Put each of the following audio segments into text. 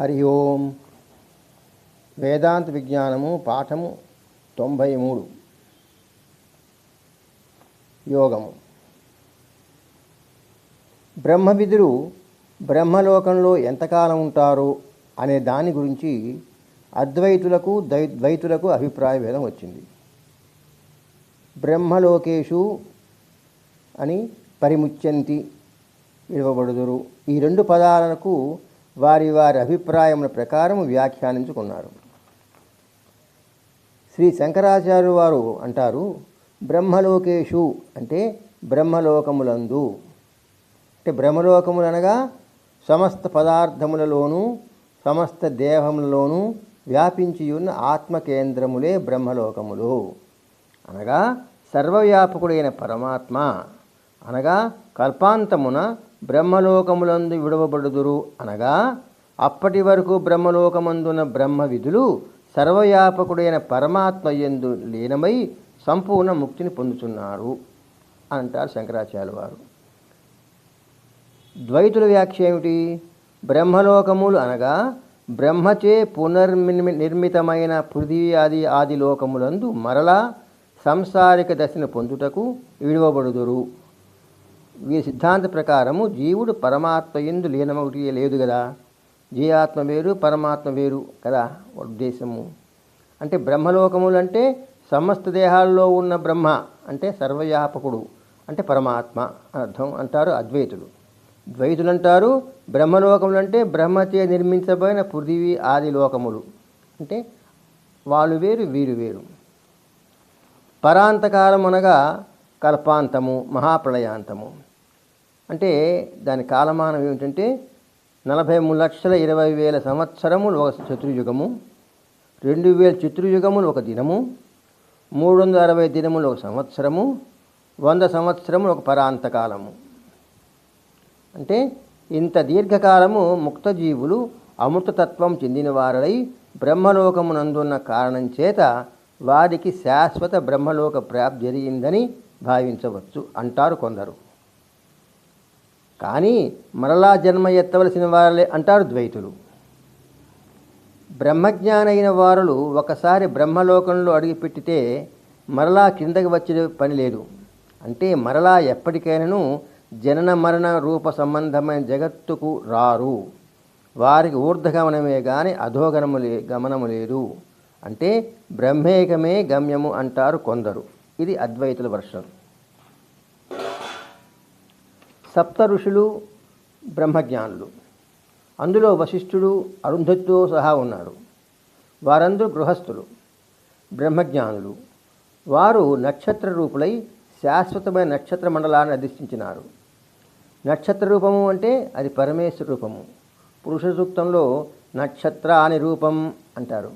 హరి ఓం. వేదాంత విజ్ఞానము పాఠము తొంభై మూడు. యోగము. బ్రహ్మవిధులు బ్రహ్మలోకంలో ఎంతకాలం ఉంటారు అనే దాని గురించి అద్వైతులకు ద్వై ద్వైతులకు అభిప్రాయ భేదం వచ్చింది. బ్రహ్మలోకేషు అని పరిముచ్యంతి విడవబడుదురు ఈ రెండు పదాలకు వారి వారి అభిప్రాయముల ప్రకారం వ్యాఖ్యానించుకున్నారు. శ్రీ శంకరాచార్య వారు అంటారు బ్రహ్మలోకేషు అంటే బ్రహ్మలోకములందు. అంటే బ్రహ్మలోకములు అనగా సమస్త పదార్థములలోనూ సమస్త దేహములలోనూ వ్యాపించి ఉన్న ఆత్మకేంద్రములే బ్రహ్మలోకములు. అనగా సర్వవ్యాపకుడైన పరమాత్మ అనగా కల్పాంతమున బ్రహ్మలోకములందు విడవబడుదురు అనగా అప్పటి వరకు బ్రహ్మలోకమందున బ్రహ్మ విధులు సర్వవ్యాపకుడైన పరమాత్మ ఎందు లీనమై సంపూర్ణ ముక్తిని పొందుతున్నారు అంటారు శంకరాచార్య వారు ద్వైతుల వ్యాఖ్య ఏమిటి బ్రహ్మలోకములు అనగా బ్రహ్మచే పునర్నిర్మి నిర్మితమైన పృథివీ ఆది ఆది లోకములందు మరలా సంసారిక దశను పొందుటకు విడువబడుదురు. వీరి సిద్ధాంత ప్రకారము జీవుడు పరమాత్మ ఎందు లీనమొకటి లేదు కదా జీవాత్మ వేరు పరమాత్మ వేరు కదా ఉద్దేశము. అంటే బ్రహ్మలోకములు అంటే సమస్త దేహాల్లో ఉన్న బ్రహ్మ అంటే సర్వవ్యాపకుడు అంటే పరమాత్మ అర్థం అంటారు అద్వైతులు. ద్వైతులు అంటారు బ్రహ్మలోకములు అంటే బ్రహ్మచే నిర్మించబడిన పృథివీ ఆది లోకములు. అంటే వాళ్ళు వేరు వీరు వేరు. పరాంతకాలం అనగా కల్పాంతము మహాప్రళయాంతము. అంటే దాని కాలమానం ఏమిటంటే నలభై మూడు లక్షల ఇరవై వేల సంవత్సరములు ఒక చతుర్యుగము రెండు వేల చతుర్యుగములు ఒక దినము మూడు వందల అరవై దినములు ఒక సంవత్సరము వంద సంవత్సరములు ఒక పరాంతకాలము అంటే ఇంత దీర్ఘకాలము ముక్తజీవులు అమృతతత్వం చెందినవారై బ్రహ్మలోకమునందున్న కారణం చేత వారికి శాశ్వత బ్రహ్మలోక ప్రాప్తి జరిగిందని భావించవచ్చు అంటారు కొందరు. కానీ మరలా జన్మ ఎత్తవలసిన వారలే అంటారు ద్వైతులు. బ్రహ్మజ్ఞానైన వారులు ఒకసారి బ్రహ్మలోకంలో అడుగుపెట్టితే మరలా కిందకి వచ్చే పని లేదు. అంటే మరలా ఎప్పటికైనాను జనన మరణ రూప సంబంధమైన జగత్తుకు రారు. వారికి ఊర్ధగమనమే కానీ అధోగమనము లే గమనము లేదు. అంటే బ్రహ్మేకమే గమ్యము అంటారు కొందరు. ఇది అద్వైతుల వర్షం. సప్త ఋషులు బ్రహ్మజ్ఞానులు. అందులో వశిష్ఠుడు అరుంధతితో సహా ఉన్నారు. వారందరూ గృహస్థులు బ్రహ్మజ్ఞానులు. వారు నక్షత్ర రూపులై శాశ్వతమైన నక్షత్ర మండలాన్ని అధిష్ఠించినారు. నక్షత్ర రూపము అంటే అది పరమేశ్వర రూపము. పురుష సూక్తంలో నక్షత్ర అని రూపం అంటారు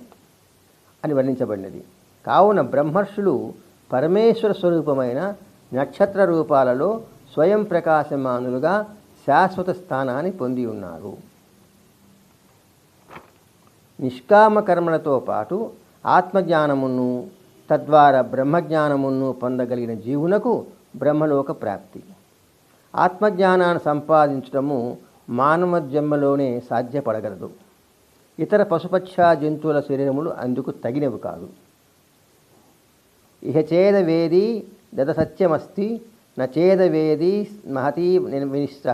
అని వర్ణించబడినది. కావున బ్రహ్మర్షులు పరమేశ్వర స్వరూపమైన నక్షత్ర రూపాలలో స్వయం ప్రకాశమానులుగా శాశ్వత స్థానాన్ని పొంది ఉన్నారు. నిష్కామ కర్మలతో పాటు ఆత్మజ్ఞానమును తద్వారా బ్రహ్మజ్ఞానమును పొందగలిగిన జీవునకు బ్రహ్మలోక ప్రాప్తి. ఆత్మజ్ఞానాన్ని సంపాదించడము మానవ జన్మలోనే సాధ్యపడగలదు. ఇతర పశుపక్ష జంతువుల శరీరములు అందుకు తగినవి కాదు. ఇహ చేద వేది దద సత్యమస్తి నచేద వేది మహతీ వినిష్ట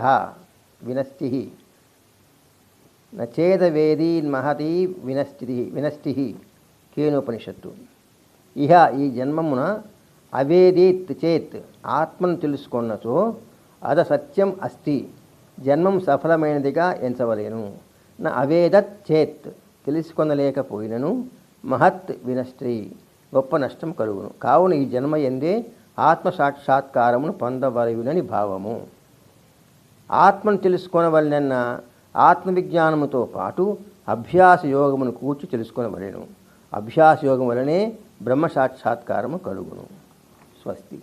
వినష్టి నచేద వేది మహతీ వినష్టి వినష్టి కేనోపనిషత్తు. ఇహ ఈ జన్మమున అవేదిత్ చేత్ ఆత్మను తెలుసుకున్నచో అద సత్యం అస్తి. జన్మం సఫలమైనదిగా ఎంచవలేను. నా అవేదత్ చేత్ తెలుసుకొనలేకపోయినను మహత్ వినష్టి గొప్ప నష్టం కలుగును. కావున ఈ జన్మ ఎందే ఆత్మ సాక్షాత్కారమును పొందవలయునని భావము. ఆత్మను తెలుసుకొనవలనన్న ఆత్మవిజ్ఞానముతో పాటు అభ్యాస యోగమును కూర్చి తెలుసుకొనవలెను. అభ్యాస యోగం వలనే బ్రహ్మ సాక్షాత్కారము కలుగును. స్వస్తి.